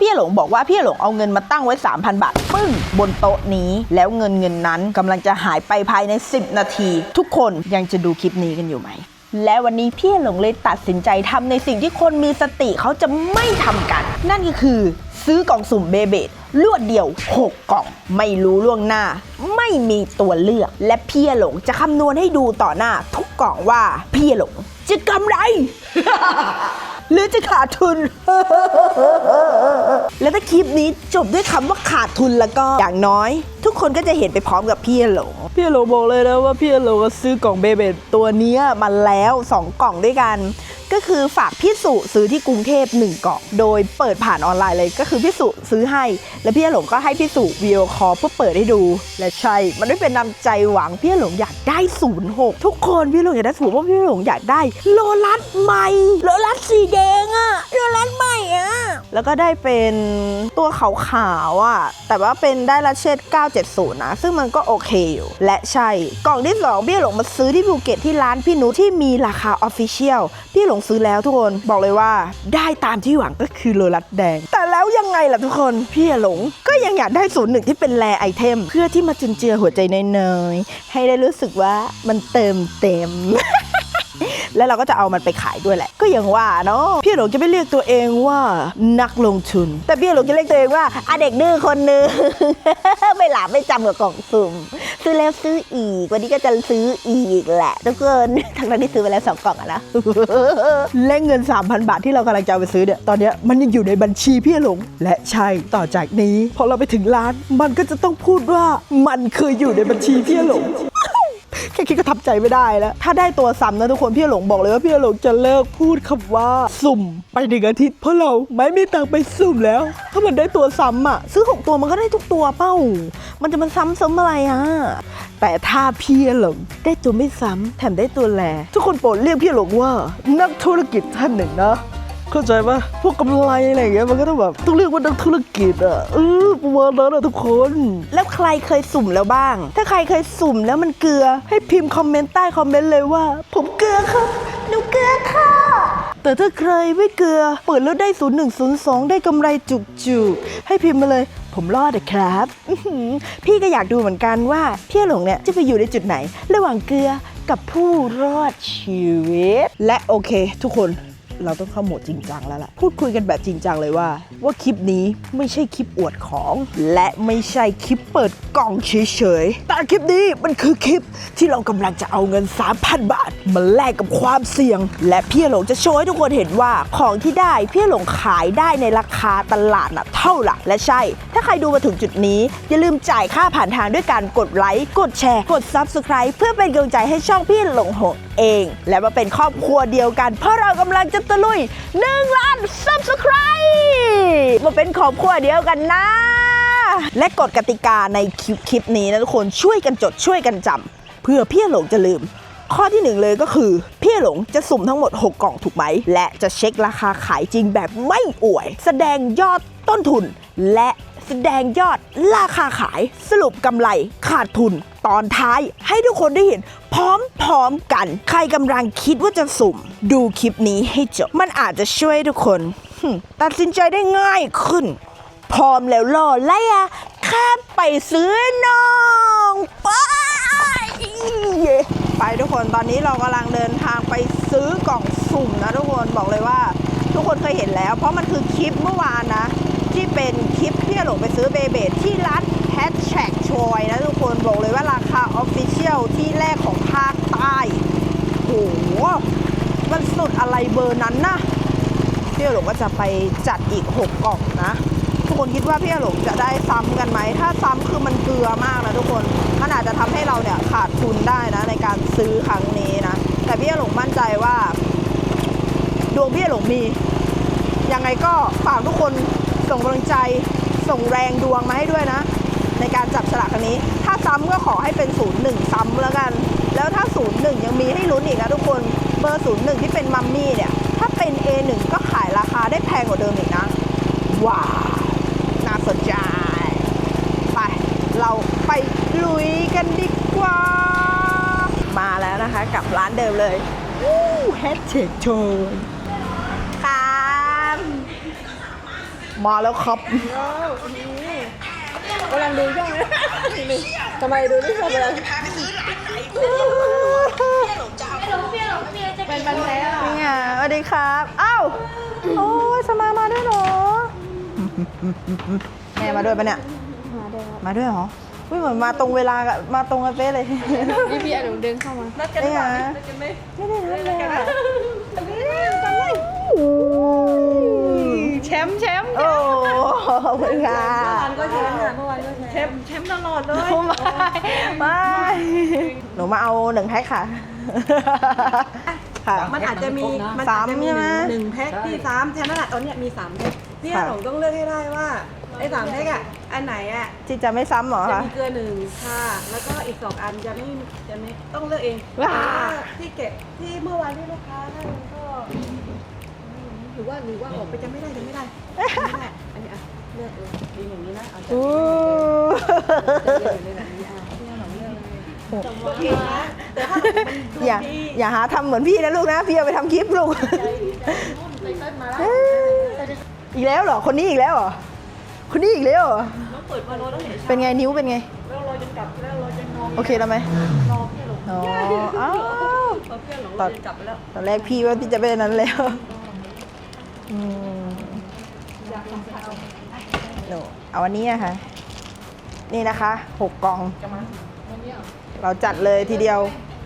พี่หลงบอกว่าพี่หลงเอาเงินมาตั้งไว้ 3,000 บาท ปึ้ง บนโต๊ะนี้แล้วเงินเงินนั้นกำลังจะหายไปภายใน 10 นาที ทุกคนยังจะดูคลิปนี้กันอยู่ไหม และวันนี้พี่หลงเลยตัดสินใจทำในสิ่งที่คนมีสติเขาจะไม่ทำกัน นั่นก็คือซื้อกล่องสุ่มเบเบดลวดเดียว 6 กล่อง ไม่รู้ล่วงหน้า ไม่มีตัวเลือก และพี่หลงจะคำนวณให้ดูต่อหน้า ทุกกล่องว่าพี่หลงจะกำไร หรือจะขาดทุน และถ้าคลิปนี้จบด้วยคำว่าขาดทุนแล้วก็อย่างน้อยทุกคนก็จะเห็นไปพร้อมกับพี่หลงพี่หลงบอกเลยนะว่าพี่หลงก็ซื้อกล่องเบเบตตัวเนี้ยมาแล้ว 2 กล่องด้วยกัน ก็คือฝากพี่สุซื้อที่กรุงเทพ1กล่อง โดยเปิดผ่านออนไลน์เลยก็คือพี่สุซื้อให้ แล้วพี่หลงก็ให้พี่สุวิดีโอคอลเพื่อเปิดให้ดู และใช่ มันไม่เป็นนำใจหวังพี่หลงอยากได้06ทุกคนพี่หลงอยากได้ศูนย์เพราะพี่หลงอยากได้ โลลัสใหม่โลลัสสีแดงอะโลลัสใหม่อะแล้วก็ได้เป็นตัวขาวๆอะแต่ว่าเป็นได้ละเชด970 นะ ซึ่งมันก็โอเคอยู่ และใช่กล่องที่สองพี่หลงมาซื้อที่ภูเก็ตที่ร้านพี่นุที่มีราคาออฟฟิเชียลพี่หลงซื้อแล้วทุกคนบอกเลยว่าได้ตามที่หวังก็คือโลลัสแดง แต่แล้วยังไงล่ะทุกคนพี่หลงก็ยังอยากได้ศูนย์หนึ่งที่เป็นแรไอเทม เพื่อที่มาจุนเจือหัวใจน้อยๆให้ได้รู้สึกว่ามันเติมเต็ม แล้วเราก็จะเอามันไปขายด้วยแหละ ก็อย่างว่าเนาะพี่หลงจะไม่เรียกตัวเองว่านักลงทุน แต่พี่หลงจะเรียกตัวเองว่าอาเด็กดื้อคนหนึง ไม่หลับไม่จำกับกล่องสุ่มซื้อแล้วซื้ออีก วันนี้ก็จะซื้ออีกแหละทุกคนทั้งนั้นที่ซื้อไปแล้วสองกล่องอะนะและเงิน 3,000 บาทที่เรากำลังจะเอาไปซื้อเนี่ยตอนนี้มันยังอยู่ในบัญชีพี่หลง และใช่ต่อจากนี้พอเราไปถึงร้าน มันก็จะต้องพูดว่ามันเคยอยู่ในบัญชีพี่หลง แค่คิดก็ทับใจไม่ได้แล้ว ถ้าได้ตัวซ้ำนะทุกคนพี่หลงบอกเลยว่าพี่หลงจะเลิกพูดคำว่าสุ่มไปหนึ่งอาทิตย์เพราะเราไม่มีตังไปสุ่มแล้ว ถ้ามันได้ตัวซ้ำอะซื้อหกตัวมันก็ได้ทุกตัวเป้า มันจะมันซ้ำซ้ำอะไรอะแต่ถ้าพี่หลงได้ตัวไม่ซ้ำแถมได้ตัวแล ทุกคนโปรดเรียกพี่หลงว่า นักธุรกิจท่านหนึ่งนะ เข้าใจปะพวกกำไรอะไรอย่างเงี้ยมันก็ต้องแบบต้องเรียกว่านักธุรกิจอะเออประมาณนั้นอะทุกคน แล้วใครเคยสุ่มแล้วบ้าง ถ้าใครเคยสุ่มแล้วมันเกลือ ให้พิมพ์คอมเมนต์ใต้คอมเมนต์เลยว่า ผมเกลือครับหนูเกลือค่ะ แต่ถ้าใครไม่เกลือ เปิดแล้วได้ 0102 ได้กำไรจุกๆ ให้พิมพ์มาเลย ผมรอดนะครับอื้อหือพี่ก็อยากดูเหมือนกันว่าพี่หลงเนี่ยจะไปอยู่ในจุดไหน ระหว่างเกลือกับผู้รอดชีวิต และโอเค ทุกคน เราต้องเข้าโหมดจริงจังแล้วล่ะ พูดคุยกันแบบจริงจังเลยว่า ว่าคลิปนี้ไม่ใช่คลิปอวดของ และไม่ใช่คลิปเปิดกล่องเฉยๆ แต่คลิปนี้มันคือคลิปที่เรากำลังจะเอาเงิน 3,000 บาทมาแลกกับความเสี่ยง และพี่หลงจะโชว์ให้ทุกคนเห็นว่าของที่ได้พี่หลงขายได้ในราคาตลาดน่ะเท่าไหร่และใช่ ถ้าใครดูมาถึงจุดนี้ อย่าลืมจ่ายค่าผ่านทางด้วยการกดไลค์กดแชร์กด Subscribe เพื่อเป็นกำลังใจให้ช่องพี่หลงหงเอง และมาเป็นครอบครัวเดียวกัน เพราะเรากำลังจะตะลุย1ล้าน Subscribe มาเป็นครอบครัวเดียวกันนะ และกฎกติกาในคลิปคลิปนี้นะทุกคนช่วยกันจดช่วยกันจำเพื่อพี่หลงจะลืม ข้อที่หนึ่งเลยก็คือ พี่หลงจะสุ่มทั้งหมด 6 กล่องถูกไหม และจะเช็คราคาขายจริงแบบไม่อวย แสดงยอดต้นทุนและ แสดงยอดราคาขายสรุปกำไรขาดทุนตอนท้ายให้ทุกคนได้เห็นพร้อมๆกัน ใครกำลังคิดว่าจะสุ่ม ดูคลิปนี้ให้จบ มันอาจจะช่วยทุกคนตัดสินใจได้ง่ายขึ้น พร้อมแล้วรอไล่อะข้ามไปซื้อน้องไปไปทุกคนตอนนี้เรากำลังเดินทางไปซื้อกล่องสุ่มนะทุกคนบอกเลยว่า ทุกคนเคยเห็นแล้ว เพราะมันคือคลิปเมื่อวานนะ ที่เป็นคลิปที่หลงไปซื้อเบเบดที่ร้านแฮชแท็กชอยนะทุกคนบอกเลยว่าราคาออฟฟิเชียลที่แรกของภาคใต้โอ้โหมันสุดอะไรเบอร์นั้นนะพี่หลงก็จะไปจัดอีก 6 กล่องนะทุกคนคิดว่าพี่หลงจะได้ซ้ำกันไหม ถ้าซ้ำคือมันเกลือมากนะทุกคนมันอาจจะทำให้เราเนี่ยขาดทุนได้นะในการซื้อครั้งนี้นะ แต่พี่หลงมั่นใจว่า ดวงพี่หลงมียังไงก็ฝากทุกคน ส่งกำลังใจส่งแรงดวงมาให้ด้วยนะ ในการจับฉลากครั้งนี้ ถ้าซ้ำก็ขอให้เป็น0 1ซ้ำแล้วกัน แล้วถ้า0 1ยังมีให้ลุ้นอีกนะทุกคนเบอร์0 1ที่เป็นมัมมี่เนี่ย ถ้าเป็น A1 ก็ขายราคาได้แพงกว่าเดิมอีกนะว้าวน่าสนใจไปเราไปลุยกันดีกว่า มาแล้วนะคะกับร้านเดิมเลยวู้แฮชแท็กโชว์ครับ มาแล้วครับกำลังดูช่องนี้ทำไมดูนี่ทำอะไรเป็นบันแท้นี่ไงสวัสดีครับอ้าวโอ้ยสมามาด้วยเหรอแม่มาด้วยปะเนี่ย มาด้วยเหรออุ้ยเหมือนมาตรงเวลามาตรงกันเป๊ะเลยนี่พี่อนุเดินเข้ามานี่ไงไม่ได้นัดเลยอะ ชมป์แชมป์โอ้ขอบคุณค่ะก็แชมป์ค่ะเมื่อวานก็แชมป์แชมป์ตลอดเลยไม่ไม่ หนูมาเอาหนึ่งแพ็คค่ะ ค่ะ มันอาจจะมีมันสาอาจมจะมีใช่ไหมหนึ่งแพ็คที่สามแชมป์นั่นแหละตอนเนี้ยมีสามแพ็คพี่ค่ะหลงต้องเลือกให้ได้ว่าไอ้สามแพ็คอะอันไหนอะที่จะไม่ซ้ำเหรอจะคะมีเกลือหนึ่งค่ะ แล้วก็อีกสองอันจะไม่จะไม่ต้องเลือกเองว้าที่เก็บที่เมื่อวานที่ลูกค้าให้มันก็ห รือว่าหรือว่าออกไปจะไม่ได้จะไม่ได้ไม่ได้อันนี้อะเลือกเลยดีอย่างนี้นะเอาจะอู้เลือกเลยแบบนี้อะพี่หลงเลือกเลยโอเคนะแต่ถ้ามันดูอย่าดีอย่าหาทำเหมือนพี่นะลูกนะ พี่เอาไปทำคลิปลูกอีกแล้วเหรอ คนนี้อีกแล้วเหรอ คนนี้อีกแล้วเหรอต้องเปิดมาโลต้องเห็นเป็นไงนิ้วเป็นไงแล้วเราจะกลับแล้วเราจะนอนโอเคแล้วไหมรอพี่หลงอ๋ออ้าวพอเพื่อนหลงเราจะกลับไปแล้วตอนแรกพี่ว่าพี่จะเป็นอันนั้นแล้ว อืมหนูเอาอันนี้อะค่ะนี่นะคะหกกล่อง เราจัดเลยทีเดียว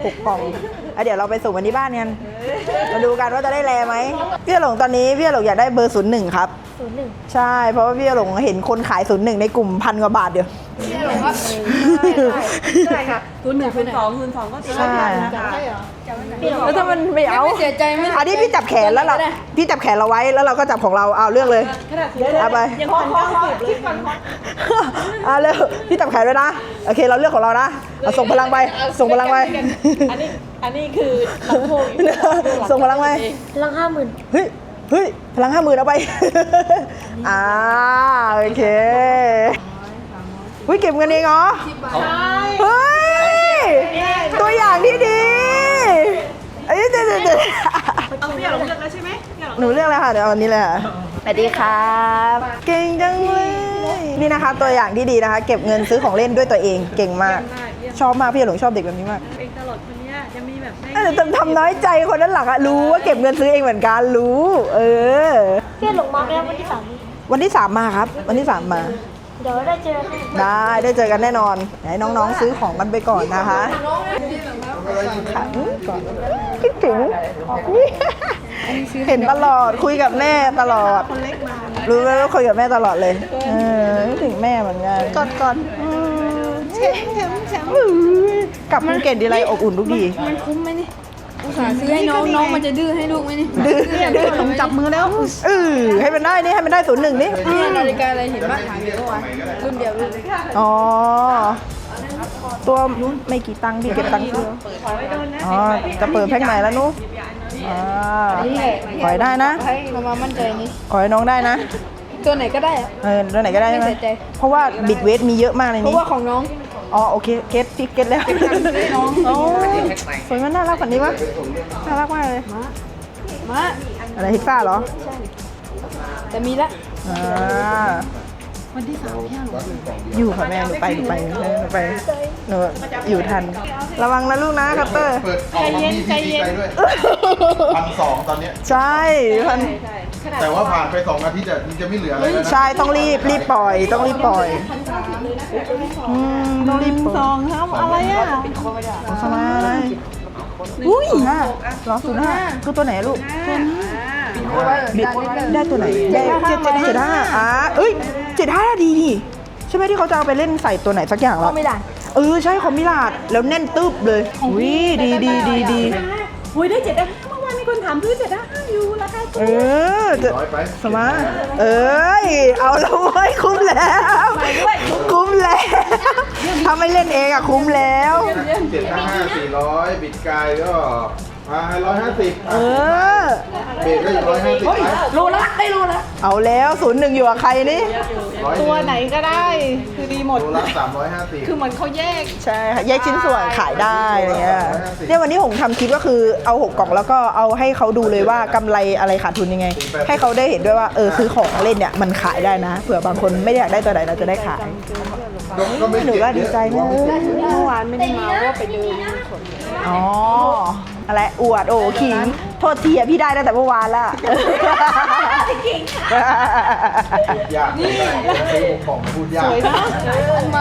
หกกล่องอะเดี๋ยวเราไปส่งกันที่บ้านกันมาดูกันว่าจะได้แลไหมพี่หลงตอนนี้พี่หลงอยากได้เบอร์ศูนย์หนึ่งครับ ศูนย์หนึ่ง ใช่เพราะว่าพี่หลงเห็นคนขายศูนย์หนึ่งในกลุ่มพันกว่าบาทเดียว ใช่ค่ะคูณหนึ่งคูณสองคูณสองก็จะใช่ได้นะคะแล้วถ้ามันไม่เอาเสียใจไหมอันนี้พี่จับแขนแล้วเราพี่จับแขนเราไว้แล้วเราก็จับของเราเอาเลือกเลยเอาไปยังพันเก้าสิบเลยอะเร็วพี่จับแขนไว้นะโอเคเราเลือกของเรานะส่งพลังไปส่งพลังไปอันนี้อันนี้คือลำโพงส่งพลังไปพลังห้าหมื่นเฮ้ยเฮ้ยพลังห้าหมื่นเอาไปอ่าโอเค เฮ้ยเก็บเงินเองเหรอเฮ้ย ตัวอย่างที่ดีเอ้ยเดี๋ยวเดี๋ยวเดี๋ยวเอาพี่หลงเลือกแล้วใช่ไหมพี่หลงหนูเลือกแล้วค่ะเดี๋ยวเอาอันนี้เลยค่ะสวัสดีครับ เก่งจังเลยนี่นะคะ ตัวอย่างที่ดีนะคะ เก็บเงินซื้อของเล่นด้วยตัวเองเก่งมากมากเยี่ยมชอบมากพี่หลงชอบเด็กแบบนี้มากเองตลอดคนเนี้ยจะมีแบบไม่เออแต่ทำน้อยใจคนด้านหลังอะรู้ว่าเก็บเงินซื้อเองเหมือนกันรู้ เออพี่หลงมาแล้ววันที่สามวันที่สามมาครับ วันที่สามมา เดี๋ยวได้เจอกันได้ได้เจอกันแน่นอนให้น้องๆซื้อของกันไปก่อนนะคะขันก่อนคิดถึงเห็นตลอดคุยกับแม่ตลอด รู้ไหมว่าคุยกับแม่ตลอดเลยเออคิดถึงแม่เหมือนกันกอดก่อนแชมป์แชมป์แชมป์กลับภูเก็ตดีไรอบอุ่นทุกทีมันคุ้มไหมนี่ อุตส่าห์ซื้อให้น้องน้องมันจะดื้อให้ลูกไหมนี่ดื้อดื้อหลงจับมือแล้วเออให้มันได้นี่ให้มันได้ศูนย์หนึ่งนี่นี่นาฬิกาอะไรเห็นบ้างถามอยู่เมื่อวานรุ่นเดียวรุ่นเดียวอ๋อตัวไม่กี่ตังค์พี่เก็บตังค์ซื้ออ๋อจะเปิดแพ็คใหม่แล้วนุ๊กอ่าขอให้ได้นะให้มามามั่นใจนี่ขอให้น้องได้นะตัวไหนก็ได้อะเออตัวไหนก็ได้ใช่ไหมไม่เสียใจเพราะว่าบิดเวทมีเยอะมากในเพราะนี้ว่าของน้อง อ๋อโอเคเก็ตพี่เก็ตแล้วน้องอ๋อสวยมันน่ารักกว่านี้ปะน่ารักมากเลยมาอะไรพิซซ่าเหรอแต่มีละอ่าวันที่สามอยู่ค่ะแม่หนูไปหนูไปหนูไปหนูอยู่ทัน ระวังนะลูกนะคัตเตอร์เปิดออกมามีซีซีไปด้วยพันสองตอนเนี้ยใช่พัน แต่ว่าผ่านไปสองอาทิตย์อะมันจะไม่เหลืออะไรแล้วนะใช่ต้องรีบรีบปล่อย ต้องรีบปล่อยอืมต้องรีบปล่อยสองครับอะไรอะของสมาร์ทอุ้ยห้าเหรอศูนย์ห้าคือตัวไหนลูกบิดได้ตัวไหนได้เจ็ดเจ็ดเจ็ดห้าอะเอ้ยเจ็ดห้าดีนี่ใช่ไหมที่เขาจะเอาไปเล่นใส่ตัวไหนสักอย่างแล้วไม่ได้เออใช่คอมมิลาดแล้วแน่นตึบเลยอุ้ยดีดีดีดีโอ้ยได้เจ็ดได้ห้าเมื่อวานมีคนถามซื้อเจ็ดได้ห้าอยู่ราคาเออจะร้อยไปสมาร์ทเอ้ย เอาแล้วเว้ยคุ้มแล้วคุ้มแล้ว ถ้าไม่เล่นเองอะคุ้มแล้ว เจ็ดห้าห้าสี่ร้อยบิดกายก็มาร้อยห้าสิบเออเบรก ก็อยู่ร้อยห้าสิบโลละได้โลละเอาแล้วศูนย์หนึ่งอยู่กับใครนี่ ตัวไหนก็ได้คือดีหมด โลละสามร้อยห้าสิบ คือเหมือนเขาแยก ใช่ค่ะแยกชิ้นส่วนขายได้อะไรเงี้ย150เนี่ยวันนี้ผมทำคลิปก็คือเอาหกกล่องแล้วก็เอาให้เขาดูเลยว่ากำไรอะไรขาดทุนยังไงให้เขาได้เห็นด้วยว่าเออซื้อของเล่นเนี่ยมันขายได้นะเผื่อบางคนไม่ได้อยากได้ตัวไหนเราจะได้ขาย ก็ไม่หนูก็ดีใจนะเมื่อวานไม่ได้มาว่าไปเดินสวนอ๋ออะไรอวดโอ้ขิงโทษทีอะพี่ได้ตั้งแต่เมื่อวานละพูดยากไม่ได้ซื้อหกกล่องพูดยากสวยนะทำไม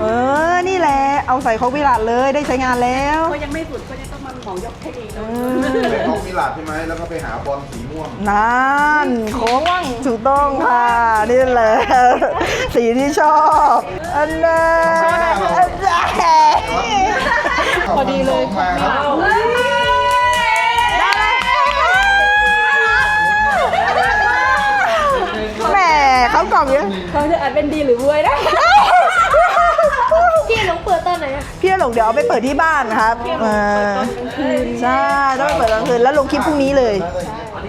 เออ นี่แหละ เอาใส่เขาวิลาดเลยได้ใช้งานแล้วก็ยังไม่สุดก็ยังต้องมาหมอยกให้เองนะไปห้องมิลาดใช่ไหมแล้วก็ไปหาบอลสีม่วงนั่นโค้งถูกต้องค่ะ นี่แหละ สีที่ชอบ อันนั้นอันนั้นพอดีเลยมาครั อาจเป็นดีหรือรวยได้พี่หลงเปิดตอนไหนอะพี่หลงเดี๋ยวเอาไปเปิดที่บ้านครับอ่าใช่ต้องไปเปิดกลางคืนแล้วลงคลิปพรุ่งนี้เลย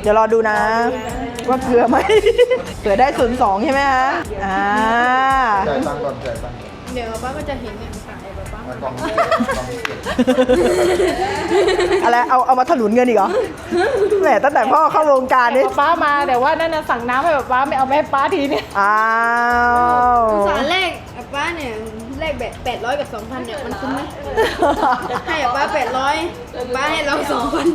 เดี๋ยวรอดูนะ ว่าเผื่อไหมเผื่อได้ศูนย์สองใช่ไหมฮะอ่า จ่ายตังค์ก่อนจ่ายตังค์ก่อนเดี๋ยวป้าก็จะเห็นเนี่ย อะไรเอาเอามาถลุนเงินอีกเหรอแหมตั้งแต่พ่อเข้าวงการนี่ป้ามาแต่ว่านั่นน่ะสั่งน้ำให้แบบป้าไม่เอาแม่ป้าทีเนี่ยอ้าว สารแรกอะป้าเนี่ย กแบบแปดร้อยกับสองพันเนี่ยมันคุ้มไหมให้อะป้าแปดร้อยป้าให้เราสองพัน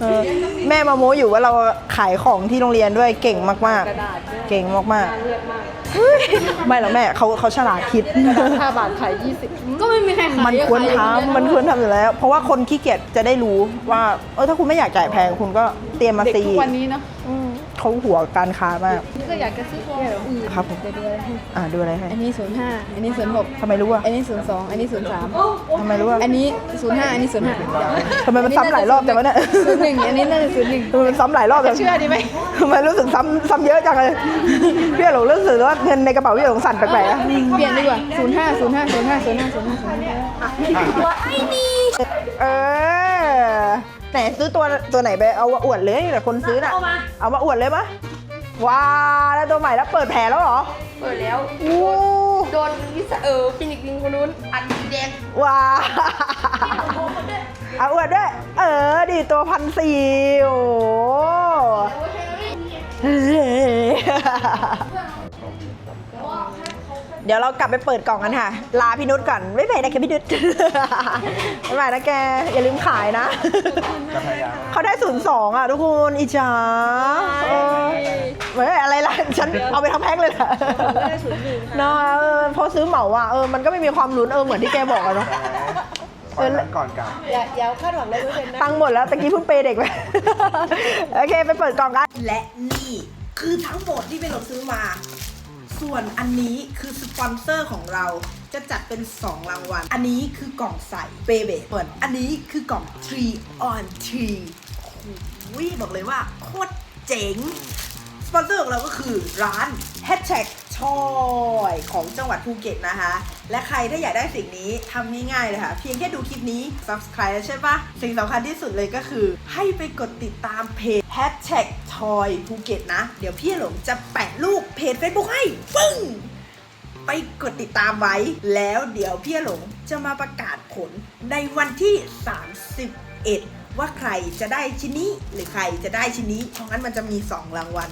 เออแม่มาโมอยู่ว่าเราขายของที่โรงเรียนด้วยเก่งมากๆ เก่งมากๆเฮ้ยไม่หรอกแม่เขาเขาฉลาดคิด ห้าบาทขายยี่สิบก็ไม่มีใครขายมันควรทำมันควรทำอยู่แล้ว เพราะว่าคนขี้เกียจจะได้รู้ว่าเออถ้าคุณไม่อยากจ่ายแพงคุณก็เตรียมมาเด็กซีทุกวันนี้เนาะอืม เขาหัวการค้ามากก็อยากจะซื้อของอื่นครับผมเดี๋ยวดูอะไรให้อ่าดูอะไรให้อันนี้ศูนย์ห้าอันนี้ศูนย์หกทำไมรู้อะอันนี้ศูนย์สองอันนี้ศูนย์สามทำไมรู้อะอันนี้ศูนย์ห้าอันนี้ศูนย์ห้าทำไมมันซ้ำหลายรอบจังวะเนี่ยศูนย์หนึ่งอันนี้น่าจะศูนย์หนึ่งทำไมมันซ้ำหลายรอบจังเชื่อดีไหมทำไมรู้สึกซ้ำซ้ำเยอะจังเลยพี่หลงรู้สึกว่าเงินในกระเป๋าพี่หลงสั่นแปลกๆอะเปลี่ยนดีกว่าศูนย์ห้าศูนย์ห้าศูนย์ห้าศูนย์ห้าศูนย์ห้าศูนย์ห้าเออ ไหนซื้อตัวตัวไหนไปเอามาอวดเลยแต่คนซื้อน่ะเอามาอวดเลยปะว้าแล้วตัวใหม่แล้วเปิดแผลแล้วเหรอเปิดแล้ว อู้โดนวิสาเออฟินิกลิงคนนู้น อันสีแดงว้าเอาอวดด้วย เออดีตัวพันสี่โอ้เฮ้ยเดี๋ยวเรากลับไปเปิดกล่องกันค่ะ ลาพี่นุชก่อน ไม่ไปนะแกพี่นุช ไม่ไปนะแก อย่าลืมขายนะเขาได้ศูนย์สองอะทุกคนอิจฉาเออเฮ้ยอะไรล่ะ ฉันเอาไปทั้งแพ็คเลยล่ะเนาะเออพอซื้อเหมาอะเออมันก็ไม่มีความลุ้นเออเหมือนที่แกบอกอะเนาะก่อนนั้นก่อนกลับ อย่าอย่าคาดหวังเลยเปอร์เซ็นต์นะ ตังค์หมดแล้วตะกี้เพิ่งเปย์เด็กไป โอเค ไปเปิดกล่องกัน และนี่คือทั้งหมดที่เป็นเราซื้อมา ส่วนอันนี้คือสปอนเซอร์ของเราจะจัดเป็น 2 รางวัล อันนี้คือกล่องใส่เบเบเปิดอันนี้คือกล่อง3 on 3วิบอกเลยว่าโคตรเจ๋ง สปอนเซอร์ของเราก็คือร้าน Hashtag ชอยของจังหวัดภูเก็ตนะคะ และใครถ้าอยากได้สิ่งนี้ทำง่ายๆเลยค่ะ เพียงแค่ดูคลิปนี้ subscribe แล้วใช่ปะสิ่งสำคัญที่สุดเลยก็คือ ให้ไปกดติดตามเพจ Hashtag ชอยภูเก็ตนะ เดี๋ยวพี่หลงจะแปะรูปเพจ Facebook ให้ปึ้งไปกดติดตามไว้ แล้วเดี๋ยวพี่หลงจะมาประกาศผลในวันที่ 31 ว่าใครจะได้ชิ้นนี้หรือใครจะได้ชิ้นนี้ เพราะงั้นมันจะมี 2 รางวัล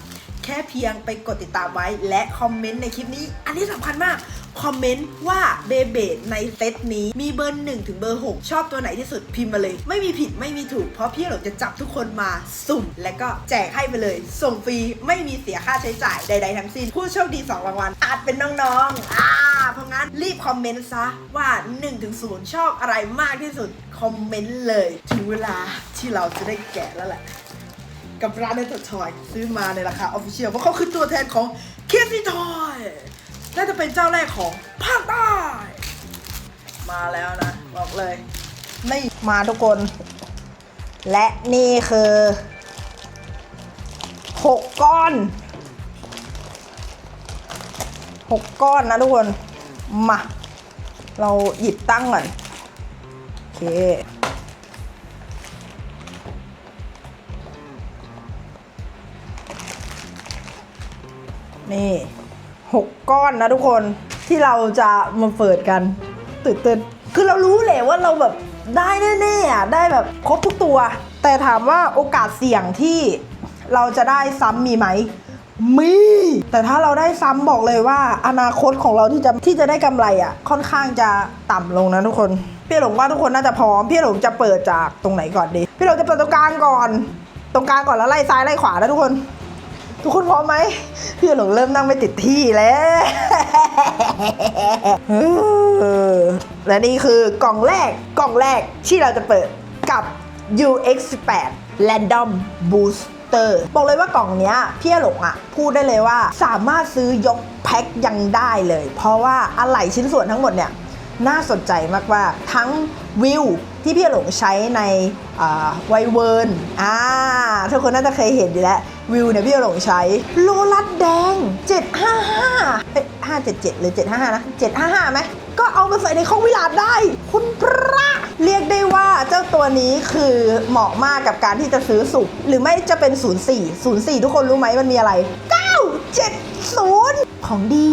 ค่เพียงไปกดติดตามไว้และคอมเมนต์ในคลิปนี้ อันนี้สำคัญมาก คอมเมนต์ว่าเบเบในเซตนี้มีเบอร์ 1 ถึงเบอร์ 6 ชอบตัวไหนที่สุดพิมพ์มาเลย ไม่มีผิดไม่มีถูก เพราะพี่หลงจะจับทุกคนมาสุ่ม และก็แจกให้ไปเลย ส่งฟรีไม่มีเสียค่าใช้จ่ายใด ๆ ทั้งสิ้น ผู้โชคดี 2 รางวัลอาจเป็นน้องๆอ่าเพราะงั้นรีบคอมเมนต์ซะว่า1-0ชอบอะไรมากที่สุดคอมเมนต์เลย ถึงเวลาที่เราจะได้แกะแล้วแหละ กับร้านเนตทอยซื้อมาในราคาออฟฟิเชียลเพราะเขาคือตัวแทนของเคซี่ทอยน่าจะเป็นเจ้าแรกของภาคใต้มาแล้วนะ บอกเลยนี่มาทุกคน และนี่คือหกก้อนหกก้อนนะทุกคน มา เราหยิบตั้งก่อน โอเค นี่หกก้อนนะทุกคนที่เราจะมาเปิดกันตื่นเต้นคือเรารู้แหละว่าเราแบบได้แน่ๆอะได้แบบครบทุกตัว แต่ถามว่าโอกาสเสี่ยงที่เราจะได้ซ้ำมีไหมมี แต่ถ้าเราได้ซ้ำบอกเลยว่า อนาคตของเราที่จะที่จะได้กำไรอะ ค่อนข้างจะต่ำลงนะทุกคนพี่หลงว่าทุกคนน่าจะพร้อมพี่หลงจะเปิดจากตรงไหนก่อนดีพี่หลงจะเปิดตรงกลางก่อน ตรงกลางก่อนแล้วไล่ซ้ายไล่ขวานะทุกคน ทุกคนพร้อมไหมพี่หลงเริ่มนั่งไม่ติดที่แล้วและนี่คือกล่องแรกกล่องแรกที่เราจะเปิดกับ UX18 Random Booster บอกเลยว่ากล่องเนี้ยพี่หลงอะ พูดได้เลยว่าสามารถซื้อยกแพ็คยังได้เลย เพราะว่าอะไหล่ชิ้นส่วนทั้งหมดเนี่ยน่าสนใจมากว่าทั้งวิวที่พี่หลงใช้ในไวเวิร์นอ่าทุกคนน่าจะเคยเห็นอยู่แล้ว วิวเนี่ยพี่หลงใช้ โลลัดแดง 755เอ้ย577 หรือ 755 นะ 755ไหมก็เอามาใส่ในข้องวิลาดได้ คุณพระเรียกได้ว่าเจ้าตัวนี้คือเหมาะมากกับการที่จะซื้อสุกหรือไม่จะเป็น 04 04 ทุกคนรู้ไหมมันมีอะไร 970 ของดี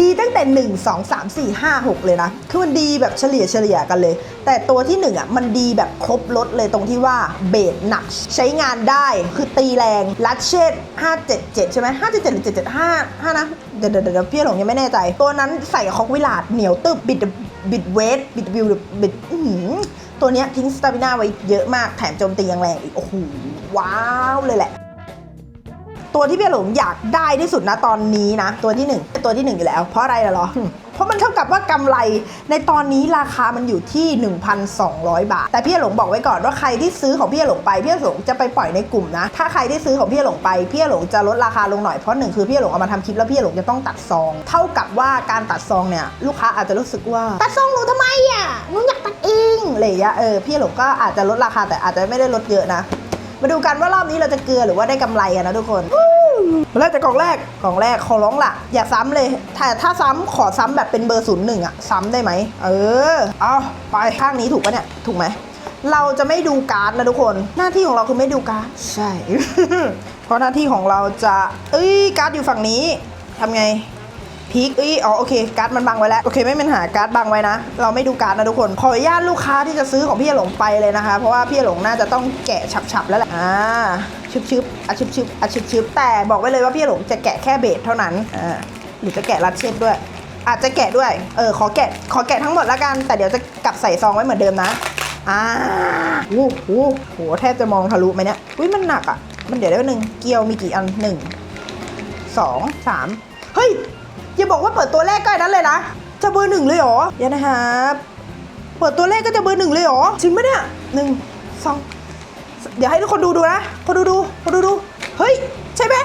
ดีตั้งแต่ 1 2 3 4 5 6 เลยนะ คือมันดีแบบเฉลี่ยเฉลี่ยกันเลย แต่ตัวที่1อะมันดีแบบครบรถเลยตรงที่ว่าเบสหนักใช้งานได้คือตีแรงลัดเชด577 ใช่ไหม577หรือ775 5นะ เดี๋ยวเดี๋ยวเดี๋ยวพี่หลงยังไม่แน่ใจ ตัวนั้นใส่กับคอกวิลาดเหนียวตึบบิดบิดเวทบิดวิวบิดตัวเนี้ยทิ้งสตามิน่าไว้เยอะมากแถมโจมตียังแรงอีกโอ้โหว้าวเลยแหละ ตัวที่พี่หลงอยากได้ที่สุดนะตอนนี้นะ ตัวที่หนึ่งตัวที่หนึ่งอยู่แล้ว เพราะอะไรเหรอเพราะมันเท่ากับว่ากำไรในตอนนี้ราคามันอยู่ที่ 1,200 บาท แต่พี่หลงบอกไว้ก่อนว่าใครที่ซื้อของพี่หลงไปพี่หลงจะไปปล่อยในกลุ่มนะ ถ้าใครที่ซื้อของพี่หลงไปพี่หลงจะลดราคาลงหน่อยเพราะหนึ่งคือพี่หลงเอามาทำคลิปแล้วพี่หลงจะต้องตัดซอง เท่ากับว่าการตัดซองเนี่ยลูกค้าอาจจะรู้สึกว่าตัดซองหนูทำไมอะหนูอยากตัดเองอะไรอย่างเงี้ยเออพี่หลงก็อาจจะลดราคาแต่อาจจะไม่ได้ลดเยอะนะ มาดูกันว่ารอบนี้เราจะเกลือหรือว่าได้กำไรกันนะทุกคน มาเริ่มจากกล่องแรกกล่องแรกขอร้องละอย่าซ้ำเลยแต่ถ้าซ้ำขอซ้ำแบบเป็นเบอร์ศูนย์หนึ่งอะซ้ำได้ไหมเออเอาไปข้างนี้ถูกปะเนี่ยถูกไหมเราจะไม่ดูการ์ดนะทุกคน หน้าที่ของเราคือไม่ดูการ์ดใช่ เพราะหน้าที่ของเราจะ เอ้ยการ์ดอยู่ฝั่งนี้ทำไง พีคเอ้ยอ๋อโอเคการ์ดมันบังไว้แล้วโอเคไม่เป็นหาการ์ดบังไว้นะ เราไม่ดูการ์ดนะทุกคนขออนุญาตลูกค้าที่จะซื้อของพี่หลงไปเลยนะคะ เพราะว่าพี่หลงน่าจะต้องแกะฉับๆแล้วแหละอ่าชึบชึบๆอะชึบชึบๆอะชึบชึบๆแต่บอกไว้เลยว่าพี่หลงจะแกะแค่เบสเท่านั้นอ่าหรือจะแกะรัดเช็ดด้วย อาจจะแกะด้วยเออขอแกะขอแกะทั้งหมดละกัน แต่เดี๋ยวจะกลับใส่ซองไว้เหมือนเดิมนะอ่าวู้วู้โหแทบจะมองทะลุไหมเนี่ยอุ้ยมันหนักอะมันเดี๋ยวได้หนึ่งเกียวมีกี่อันหนึ่งสองสามเฮ้ย อย่าบอกว่าเปิดตัวแรกก็อันนั้นเลยนะ จะเบอร์หนึ่งเลยเหรออย่านะครับเปิดตัวแรกก็จะเบอร์หนึ่งเลยเหรอจริงปะเนี่ยหนึ่งสองเดี๋ยวให้ทุกคนดูดูนะคนดูดูคนดูดูเฮ้ย ใช่ไหม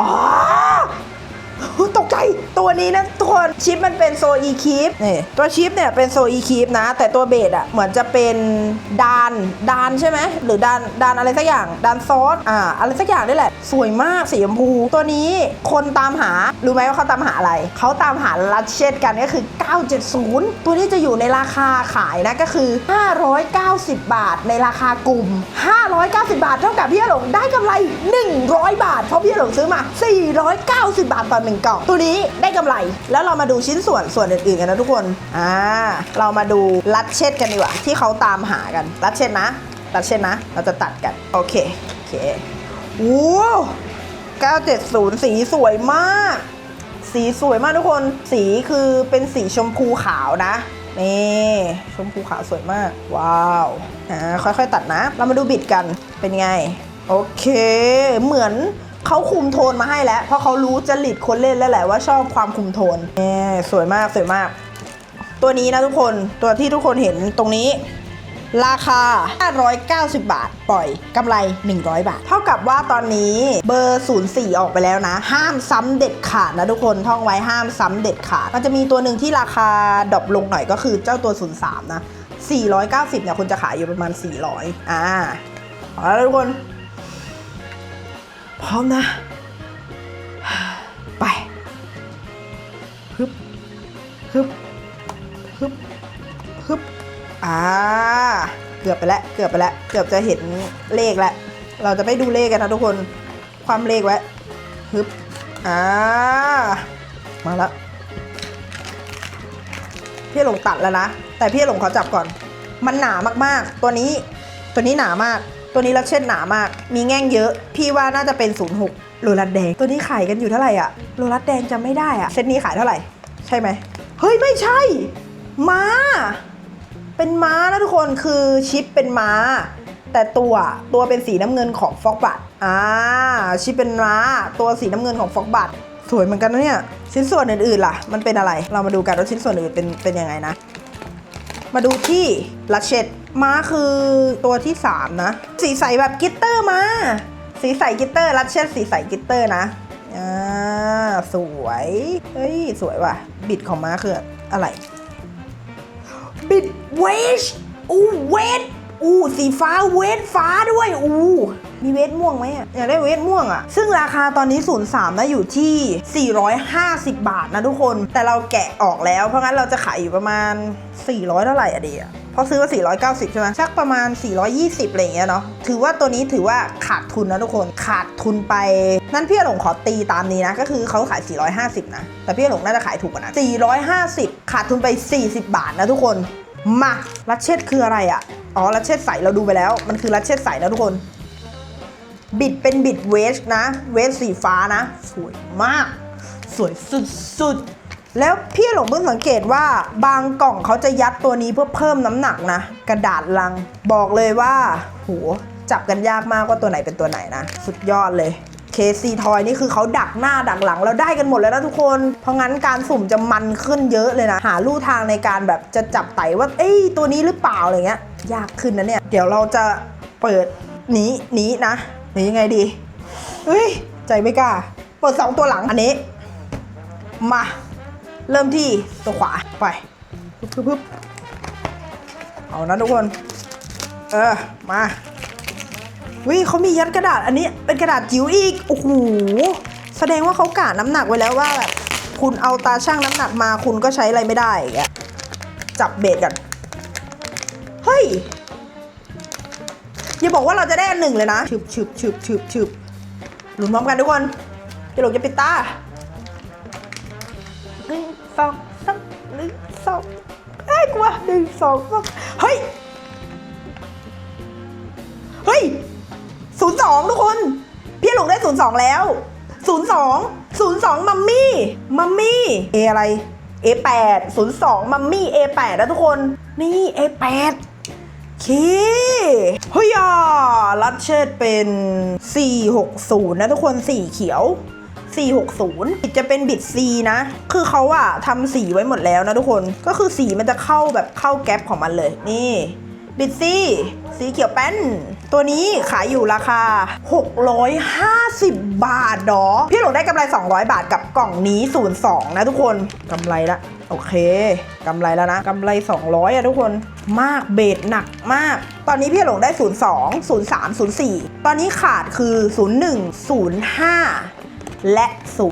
อ๋อ ตกใจตัวนี้นะทุกคนชิปมันเป็นโซอีคีปนี่ตัวชิปเนี่ยเป็นโซอีคีปนะ แต่ตัวเบสอะเหมือนจะเป็นดานดานใช่ไหมหรือดานดานอะไรสักอย่างดานซอสอ่าอะไรสักอย่างนี่แหละ สวยมากสีชมพู ตัวนี้คนตามหารู้ไหมว่าเขาตามหาอะไรเขาตามหาลัดเชดกันก็คือ 970 ตัวนี้จะอยู่ในราคาขายนะก็คือ 590 บาทในราคากลุ่ม 590 บาทเท่ากับพี่หลงได้กำไร 100 บาทเพราะพี่หลงซื้อมา 490 บาทต่อหนึ่งกล่อง ตัวนี้ได้กำไร แล้วเรามาดูชิ้นส่วนส่วนอื่นๆกันนะทุกคนอ่าเรามาดูลัดเช็ดกันดีกว่าที่เขาตามหากันลัดเช็ดนะลัดเช็ดนะ เราจะตัดกันโอเคโอเคโอ้970 สีสวยมาก สีสวยมากทุกคน สีคือเป็นสีชมพูขาวนะ นี่ชมพูขาวสวยมาก ว้าวอ่าค่อยๆตัดนะ เรามาดูบิดกันเป็นไง โอเค เหมือน เขาคุมโทนมาให้แล้ว เพราะเขารู้จริตคนเล่นแล้วแหละว่าชอบความคุมโทนนี่สวยมากสวยมาก ตัวนี้นะทุกคนตัวที่ทุกคนเห็นตรงนี้ ราคา 590 บาท ปล่อยกำไร 100 บาท เท่ากับว่าตอนนี้เบอร์ 04 ออกไปแล้วนะ ห้ามซ้ำเด็ดขาดนะทุกคนท่องไว้ห้ามซ้ำเด็ดขาด มันจะมีตัวหนึ่งที่ราคาดรอปลงหน่อยก็คือเจ้าตัว 03 นะ 490 เนี่ยคุณจะขายอยู่ประมาณ 400 อ่าเอาแล้วทุกคน พร้อมนะ ไปฮึบฮึบฮึบฮึบอ่า เกือบไปแล้ว เกือบไปแล้ว เกือบจะเห็นเลขแล้ว เราจะไม่ดูเลขกันนะทุกคน ความเลขไว้ฮึบ อ่า มาแล้ว พี่หลงตัดแล้วนะ แต่พี่หลงขอจับก่อน มันหนามากๆ ตัวนี้ ตัวนี้หนามาก ตัวนี้ลักเช่นหนามาก มีแง่งเยอะ พี่ว่าน่าจะเป็น 06โรลัสแดง ตัวนี้ขายกันอยู่เท่าไหร่อะโรลัสแดงจำไม่ได้อะเซตนี้ขายเท่าไหร่ ใช่ไหม เฮ้ยไม่ใช่ ม้า เป็นม้านะทุกคน คือชิปเป็นม้า แต่ตัวตัวเป็นสีน้ำเงินของฟอกบัตอ่า ชิปเป็นม้า ตัวสีน้ำเงินของฟอกบัตสวยเหมือนกันนะเนี่ย ชิ้นส่วนอื่นๆล่ะ มันเป็นอะไร เรามาดูกันว่าชิ้นส่วนอื่นเป็นเป็นยังไงนะ มาดูที่ลัชเชตม้าคือตัวที่ 3 นะ สีใสแบบกิตเตอร์มา สีใสกิตเตอร์ลัชเชตสีใสกิตเตอร์นะอ่าสวยเฮ้ย สวยว่ะ บิดของม้าคืออะไร บิดเวชอู้เวท อู้สีฟ้าเวทฟ้าด้วยอู้มีเวทม่วงไหมอะอยากได้เวทม่วงอะ ซึ่งราคาตอนนี้ 03นะอยู่ที่ 450 บาทนะทุกคน แต่เราแกะออกแล้ว เพราะงั้นเราจะขายอยู่ประมาณ 400เท่าไหร่อะเดีอะเพราะซื้อว่า490 ใช่ไหมสักประมาณ 420อะไรอย่างเงี้ยเนาะ ถือว่าตัวนี้ถือว่าขาดทุนนะทุกคน ขาดทุนไป นั่นพี่หลงขอตีตามนี้นะ ก็คือเขาขาย 450 นะ แต่พี่หลงน่าจะขายถูกกว่านะ450 ขาดทุนไป 40 บาทนะทุกคน มาลัชเชตคืออะไรอะ่ะ อ๋อลัชเชตใสเราดูไปแล้ว มันคือลัชเชตใสนะทุกคน บิดเป็นบิดเวสนะ เวสสีฟ้านะ สวยมาก สวยสุดๆ แล้วพี่หลงเพิ่งสังเกตว่าบางกล่องเขาจะยัดตัวนี้เพื่อเพิ่มน้ำหนักนะ กระดาษลัง บอกเลยว่า โห จับกันยากมากว่าตัวไหนเป็นตัวไหนนะ สุดยอดเลย KC Toy นี่คือเขาดักหน้าดักหลังเราได้กันหมดแล้วนะทุกคน เพราะงั้นการสุ่มจะมันขึ้นเยอะเลยนะ หาลู่ทางในการแบบจะจับไตว่า เอ้ยตัวนี้หรือเปล่าอะไรเงี้ย ยากขึ้นนะเนี่ย เดี๋ยวเราจะเปิดหนีหนีนะหนียังไงดีเฮ้ยใจไม่กล้า เปิดสองตัวหลังอันนี้ มา เริ่มที่ตัวขวาไปปึ๊บปึ๊บเอานะทุกคน เออ มา วิเขามียัดกระดาษอันนี้เป็นกระดาษจิ๋วอีกโอ้โหแสดงว่าเขากะน้ำหนักไว้แล้วว่าแบบคุณเอาตาช่างน้ำหนักมาคุณก็ใช้อะไรไม่ได้อย่างเงี้ยจับเบสกันเฮ้ยอย่าบอกว่าเราจะได้อันหนึ่งเลยนะฉึบฉึบฉึบฉึบฉึบหลุนพร้อมกันทุกคนจะหลงจะปิดตาหนึ่งสองสามหนึ่งสองเอ้กว่าหนึ่งสองสามเฮ้ยเฮ้ย ศูนย์สองทุกคน พี่หลงได้ศูนย์สองแล้วศูนย์สองศูนย์สองมัมมี่มัมมี่เออะไร A แปดศูนย์สองมัมมี่ A แปดนะทุกคน นี่ A แปดเคเฮ้ยอลัดเชดเป็น 460 นะทุกคน สีเขียว 460 บิดจะเป็นบิด C นะ คือเขาอะทำสีไว้หมดแล้วนะทุกคน ก็คือสีมันจะเข้าแบบเข้าแก๊ปของมันเลย นี่ บิด C สีเขียวแป้น ตัวนี้ขายอยู่ราคา 650 บาทดอพี่หลงได้กำไร 200 บาทกับกล่องนี้ 02 นะทุกคนกำไรละโอเคกำไรแล้วนะกำไร 200อะทุกคนมากเบสหนักมาก ตอนนี้พี่หลงได้ 02 03 04 ตอนนี้ขาดคือ 01 05และ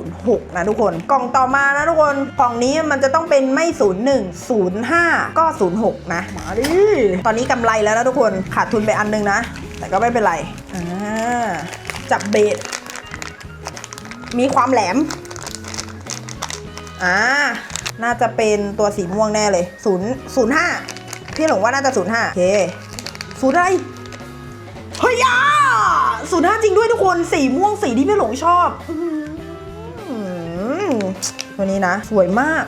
06 นะทุกคน กล่องต่อมานะทุกคน กล่องนี้มันจะต้องเป็นไม่ 01 05 ก็ 06 นะ มาดิ ตอนนี้กำไรแล้วนะทุกคน ขาดทุนไปอันนึงนะ แต่ก็ไม่เป็นไรอ่าจับเบสมีความแหลม อ่า น่าจะเป็นตัวสีม่วงแน่เลย0 05พี่หลงว่าน่าจะ05โอเคศูนย์อะไรเฮ้ยอะศูนย์ห้าจริงด้วยทุกคนสีม่วงสีที่พี่หลงชอบหือตัวนี้นะ สวยมาก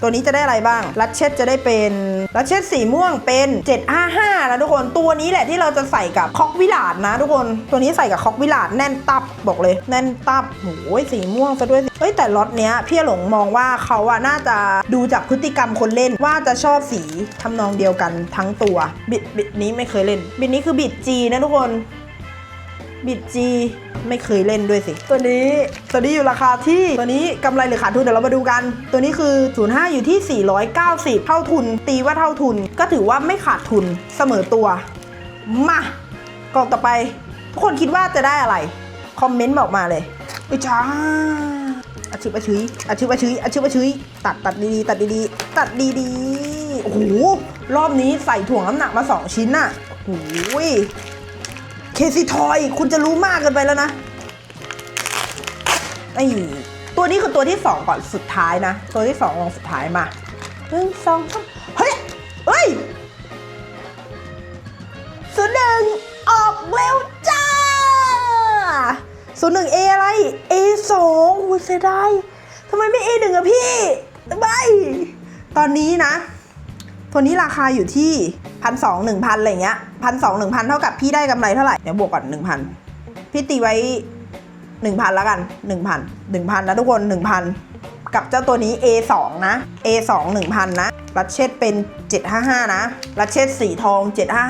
ตัวนี้จะได้อะไรบ้าง รัชเชตจะได้เป็น รัชเชตสีม่วงเป็น 755นะทุกคน ตัวนี้แหละที่เราจะใส่กับคอกวิลาดนะ ทุกคน ตัวนี้ใส่กับคอกวิลาดแน่นตับบอกเลย แน่นตับโอ้ยสีม่วงซะด้วยเฮ้ยแต่ล็อตเนี้ยพี่หลงมองว่าเขาอะน่าจะดูจากพฤติกรรมคนเล่นว่าจะชอบสีทำนองเดียวกันทั้งตัว บิดบิดนี้ไม่เคยเล่น บิดนี้คือบิดจีนะทุกคน บิดจีไม่เคยเล่นด้วยสิ ตัวนี้ตัวนี้อยู่ราคาที่ตัวนี้กำไรหรือขาดทุนเดี๋ยวเรามาดูกัน ตัวนี้คือ 05 อยู่ที่ 490 เท่าทุน ตีว่าเท่าทุน ก็ถือว่าไม่ขาดทุนเสมอตัว มากล่องต่อไป ทุกคนคิดว่าจะได้อะไร คอมเมนต์บอกมาเลยอุ้ยจ้าอาชิบอาชุยอาชิบอาชุยอาชิบอาชุยตัดตัดดีๆตัดดีๆตัดดีๆโอ้โหรอบนี้ใส่ถ่วงน้ำหนักมา 2 ชิ้นน่ะโอ้โห เคซีทอยคุณจะรู้มากเกินไปแล้วนะไอ้ตัวนี้คือตัวที่สองก่อนสุดท้ายนะ ตัวที่สองลงสุดท้ายมาหนึ่งสองสามเฮ้ยเฮ้ยศูนย์หนึ่งออกเร็วจ้าศูนย์หนึ่งเออะไร เอสองโอ้ยเสียดายทำไมไม่เอหนึ่งอะพี่ไม่ตอนนี้นะ ตัวนี้ราคาอยู่ที่ พันสองหนึ่งพันอะไรเงี้ยพันสองหนึ่งพันเท่ากับพี่ได้กำไรเท่าไหร่เดี๋ยวบวกก่อนหนึ่งพันพี่ตีไว้หนึ่งพันแล้วกันหนึ่งพันหนึ่งพันนะทุกคนหนึ่งพันกับเจ้าตัวนี้ A2 นะ A2 1000 นะ รัชเชตเป็น 755 นะรัชเชตสีทอง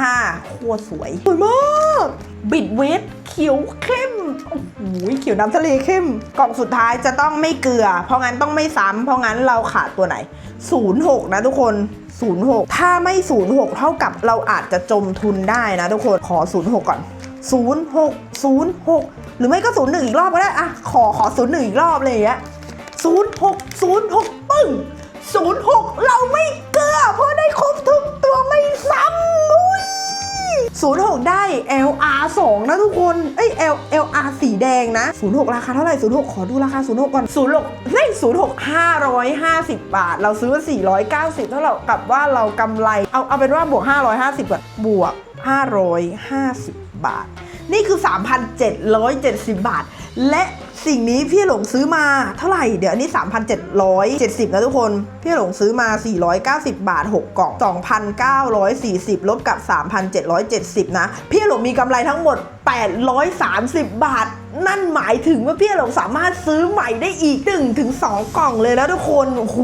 755 โคตรสวย สวยมาก บิดเวทเขียวเข้ม โอ้โหเขียวน้ำทะเลเข้ม กล่องสุดท้ายจะต้องไม่เกลือ เพราะงั้นต้องไม่ซ้ำ เพราะงั้นเราขาดตัวไหน 06 นะทุกคน 06 ถ้าไม่ 06 เท่ากับเราอาจจะจมทุนได้นะทุกคน ขอ 06 ก่อน 06 06 หรือไม่ก็ 01 อีกรอบก็ได้อะขอขอ 01 อีกรอบเลยอย่างเงี้ย06 06 ปึ้ง 06 เราไม่เกลือเพราะได้ครบทุกตัวไม่ซ้ำอุ้ย06 ได้ LR 2 นะทุกคน เอ้ย L LR สีแดงนะ 06 ราคาเท่าไหร่ 06 ขอดูราคา 06 ก่อน 06เฮ้ย06 550 บาท เราซื้อมา490 เท่ากับกับว่าเรากำไร เอาเอาเป็นว่าบวก 550ก่อนบวก 550 บาท นี่คือ 3,770 บาท และสิ่งนี้พี่หลงซื้อมาเท่าไหร่ เดี๋ยวอันนี้ 3,770นะทุกคน พี่หลงซื้อมา 490 บาท 6 กล่อง 2,940 ลบกับ 3,770 นะ พี่หลงมีกำไรทั้งหมด 830 บาท นั่นหมายถึงว่าพี่หลงสามารถซื้อใหม่ได้อีก1ถึง2กล่องเลยนะทุกคน โอ้โห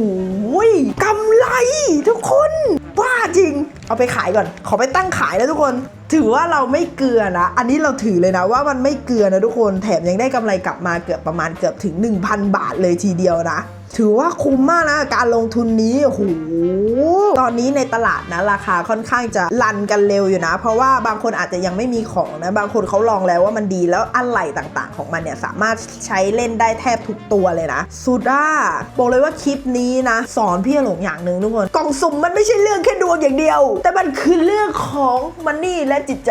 กำไรทุกคน บ้าจริง เอาไปขายก่อน ขอไปตั้งขายแล้วทุกคน ถือว่าเราไม่เกลือนะ อันนี้เราถือเลยนะว่ามันไม่เกลือนะทุกคน แถมยังได้กำไรกลับมาเกือบประมาณเกือบถึง 1,000 บาทเลยทีเดียวนะ ถือว่าคุ้มมากนะการลงทุนนี้โอ้โหตอนนี้ในตลาดนะราคาค่อนข้างจะลันกันเร็วอยู่นะ เพราะว่าบางคนอาจจะยังไม่มีของนะ บางคนเขาลองแล้วว่ามันดีแล้วอะไหลต่างๆ ของมันเนี่ยสามารถใช้เล่นได้แทบทุกตัวเลยนะสุดาบอกเลยว่าคลิปนี้นะ สอนพี่หลงอย่างหนึ่งทุกคนกล่องสุ่มมันไม่ใช่เรื่องแค่ดวงอย่างเดียว แต่มันคือเรื่องของมันนี่และจิตใจ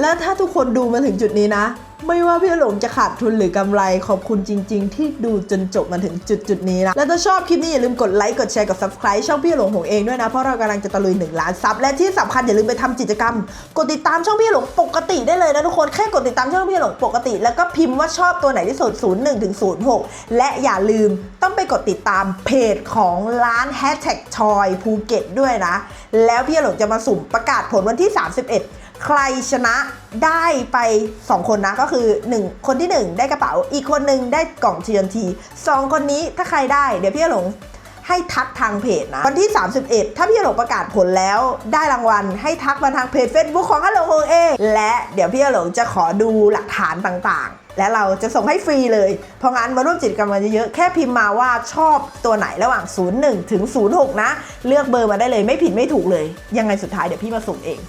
แล้วถ้าทุกคนดูมาถึงจุดนี้นะ ไม่ว่าพี่หลงจะขาดทุนหรือกำไรขอบคุณจริง ๆ ที่ดูจนจบมาถึงจุดจุดนี้นะ แล้วถ้าชอบคลิปนี้อย่าลืมกดไลค์กดแชร์กด subscribe ช่องพี่หลงของเองด้วยนะ เพราะเรากำลังจะตะลุย 1 ล้านซับและที่สำคัญอย่าลืมไปทำกิจกรรม กดติดตามช่องพี่หลงปกติได้เลยนะทุกคนแค่กดติดตามช่องพี่หลงปกติ แล้วก็พิมพ์ว่าชอบตัวไหนที่สุด01ถึง06 และอย่าลืมต้องไปกดติดตามเพจของร้าน hashtag ชอยภูเก็ตด้วยนะ แล้วพี่หลงจะมาสุ่มประกาศผลวันที่ 31 ใครชนะได้ไป 2 คนนะก็คือ 1 คนที่ 1 ได้กระเป๋า อีกคนหนึ่งได้กล่อง TNT 2 คนนี้ถ้าใครได้เดี๋ยวพี่หลงให้ทักทางเพจนะ วันที่ 31 ถ้าพี่หลงประกาศผลแล้วได้รางวัล ให้ทักมาทางเพจ Facebook ของฮัลโหลโฮเอและเดี๋ยวพี่หลงจะขอดูหลักฐานต่างๆ และเราจะส่งให้ฟรีเลย เพราะงั้นมาร่วมกิจกรรมกันเยอะๆแค่พิมพ์มาว่าชอบตัวไหนระหว่าง 01 ถึง 06 นะ เลือกเบอร์มาได้เลยไม่ผิดไม่ถูกเลย ยังไงสุดท้ายเดี๋ยวพี่มาสุ่มเอง